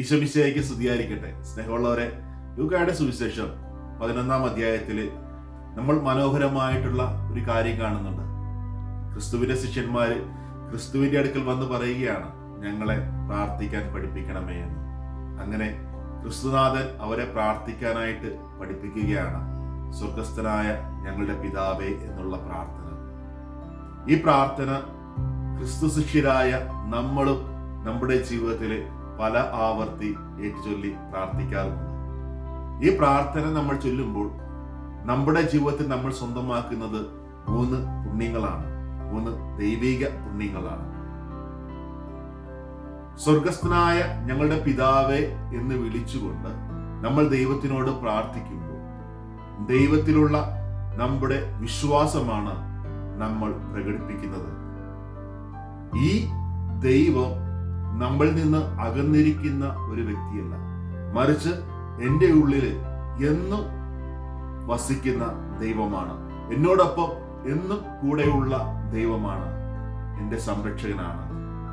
ഈശോമിശയ്ക്ക് സ്തുതിയായിരിക്കട്ടെ. സ്നേഹമുള്ളവരെ ലൂക്കായുടെ സുവിശേഷം പതിനൊന്നാം അധ്യായത്തിൽ നമ്മൾ മനോഹരമായിട്ടുള്ള ഒരു കാര്യം കാണുന്നുണ്ട്. ക്രിസ്തുവിന്റെ ശിഷ്യന്മാർ ക്രിസ്തുവിന്റെ അടുക്കൽ വന്ന് പറയുകയാണ് ഞങ്ങളെ പ്രാർത്ഥിക്കാൻ പഠിപ്പിക്കണമേ എന്ന്. അങ്ങനെ ക്രിസ്തുനാഥൻ അവരെ പ്രാർത്ഥിക്കാനായിട്ട് പഠിപ്പിക്കുകയാണ് സ്വർഗസ്ഥനായ ഞങ്ങളുടെ പിതാവേ എന്നുള്ള പ്രാർത്ഥന. ഈ പ്രാർത്ഥന ക്രിസ്തു ശിഷ്യരായ നമ്മളും നമ്മുടെ ജീവിതത്തിൽ പല ആവർത്തി ഏറ്റുചൊല്ലി പ്രാർത്ഥിക്കാറുണ്ട്. ഈ പ്രാർത്ഥന നമ്മൾ ചൊല്ലുമ്പോൾ നമ്മുടെ ജീവിതത്തിൽ നമ്മൾ സ്വന്തമാക്കുന്നത് മൂന്ന് പുണ്യങ്ങളാണ്. മൂന്ന് ദൈവിക പുണ്യങ്ങളാണ്. സ്വർഗസ്ഥനായ ഞങ്ങളുടെ പിതാവെ എന്ന് വിളിച്ചുകൊണ്ട് നമ്മൾ ദൈവത്തിനോട് പ്രാർത്ഥിക്കുമ്പോൾ ദൈവത്തിലുള്ള നമ്മുടെ വിശ്വാസമാണ് നമ്മൾ പ്രകടിപ്പിക്കുന്നത്. ഈ ദൈവം നമ്മളിൽ നിന്ന് അകന്നിരിക്കുന്ന ഒരു വ്യക്തിയല്ല. മറിച്ച് എന്റെ ഉള്ളിൽ എന്നും വസിക്കുന്ന ദൈവമാണ്. എന്നോടൊപ്പം എന്നും കൂടെയുള്ള ദൈവമാണ് എന്റെ സംരക്ഷകനാണ്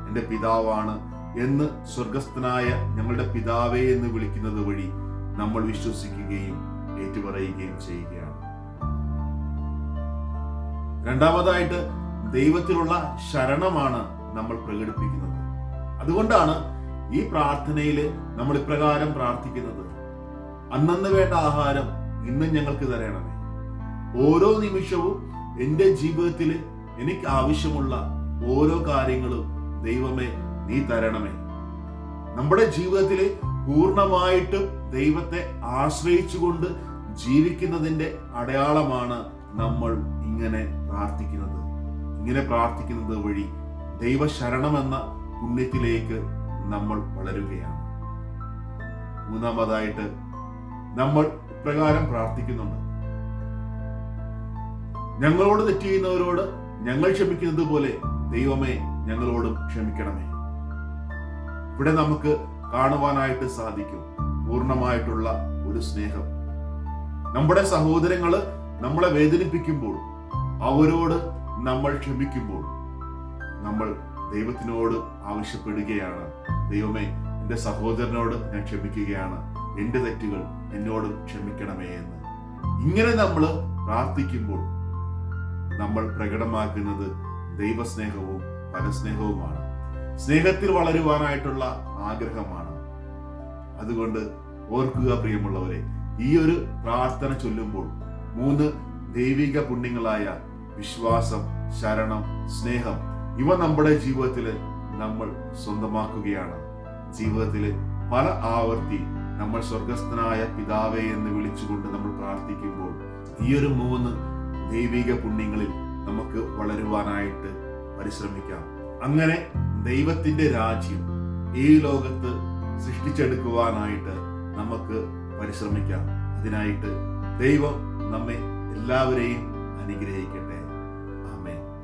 എന്റെ പിതാവാണ് എന്ന് സ്വർഗസ്ഥനായ ഞങ്ങളുടെ പിതാവേ എന്ന് വിളിക്കുന്നത് വഴി നമ്മൾ വിശ്വസിക്കുകയും ഏറ്റുപറയുകയും ചെയ്യുകയാണ്. രണ്ടാമതായിട്ട് ദൈവത്തിലുള്ള ശരണമാണ് നമ്മൾ പ്രകടിപ്പിക്കുന്നത്. അതുകൊണ്ടാണ് ഈ പ്രാർത്ഥനയിൽ നമ്മൾ ഇപ്രകാരം പ്രാർത്ഥിക്കുന്നത്. അന്നന്ന് വേണ്ട ആഹാരം ഇന്നും ഞങ്ങൾക്ക് തരണമേ. ഓരോ നിമിഷവും എന്റെ ജീവിതത്തിൽ എനിക്ക് ആവശ്യമുള്ള ഓരോ കാര്യങ്ങളും ദൈവമേ നീ തരണമേ. നമ്മുടെ ജീവിതത്തിൽ പൂർണമായിട്ടും ദൈവത്തെ ആശ്രയിച്ചുകൊണ്ട് ജീവിക്കുന്നതിന്റെ അടയാളമാണ് നമ്മൾ ഇങ്ങനെ പ്രാർത്ഥിക്കുന്നത്. ഇങ്ങനെ പ്രാർത്ഥിക്കുന്നത് വഴി ദൈവശരണമെന്ന പുണ്യത്തിലേക്ക് നമ്മൾ വളരുകയാണ്. മൂന്നാമതായിട്ട് നമ്മൾ പ്രകാരം പ്രാർത്ഥിക്കുന്നുണ്ട്. ഞങ്ങളോട് തെറ്റ് ചെയ്യുന്നവരോട് ഞങ്ങൾ ക്ഷമിക്കുന്നത് പോലെ ദൈവമേ ഞങ്ങളോടും ക്ഷമിക്കണമേ. ഇവിടെ നമുക്ക് കാണുവാനായിട്ട് സാധിക്കും പൂർണമായിട്ടുള്ള ഒരു സ്നേഹം. നമ്മുടെ സഹോദരങ്ങൾ നമ്മളെ വേദനിപ്പിക്കുമ്പോൾ അവരോട് നമ്മൾ ക്ഷമിക്കുമ്പോൾ നമ്മൾ ദൈവത്തിനോട് ആവശ്യപ്പെടുകയാണ്. ദൈവമേ എന്റെ സഹോദരനോട് ഞാൻ ക്ഷമിക്കുകയാണ്. എന്റെ തെറ്റുകൾ എന്നോട് ക്ഷമിക്കണമേ എന്ന്. ഇങ്ങനെ നമ്മൾ പ്രാർത്ഥിക്കുമ്പോൾ നമ്മൾ പ്രകടമാക്കുന്നത് ദൈവസ്നേഹവും പരസ്നേഹവുമാണ്. സ്നേഹത്തിൽ വളരുവാനായിട്ടുള്ള ആഗ്രഹമാണ്. അതുകൊണ്ട് ഓർക്കുക പ്രിയമുള്ളവരെ ഈ ഒരു പ്രാർത്ഥന ചൊല്ലുമ്പോൾ മൂന്ന് ദൈവിക പുണ്യങ്ങളായ വിശ്വാസം ശരണം സ്നേഹം ഇവ നമ്മുടെ ജീവിതത്തിൽ നമ്മൾ സ്വന്തമാക്കുകയാണ്. ജീവിതത്തിൽ പല ആവർത്തി നമ്മൾ സ്വർഗസ്ഥനായ പിതാവെ എന്ന് വിളിച്ചുകൊണ്ട് നമ്മൾ പ്രാർത്ഥിക്കുമ്പോൾ ഈ ഒരു മൂന്ന് ദൈവിക പുണ്യങ്ങളിൽ നമുക്ക് വളരുവാനായിട്ട് പരിശ്രമിക്കാം. അങ്ങനെ ദൈവത്തിന്റെ രാജ്യം ഈ ലോകത്ത് സൃഷ്ടിച്ചെടുക്കുവാനായിട്ട് നമുക്ക് പരിശ്രമിക്കാം. അതിനായിട്ട് ദൈവം നമ്മെ എല്ലാവരെയും അനുഗ്രഹിക്കട്ടെ.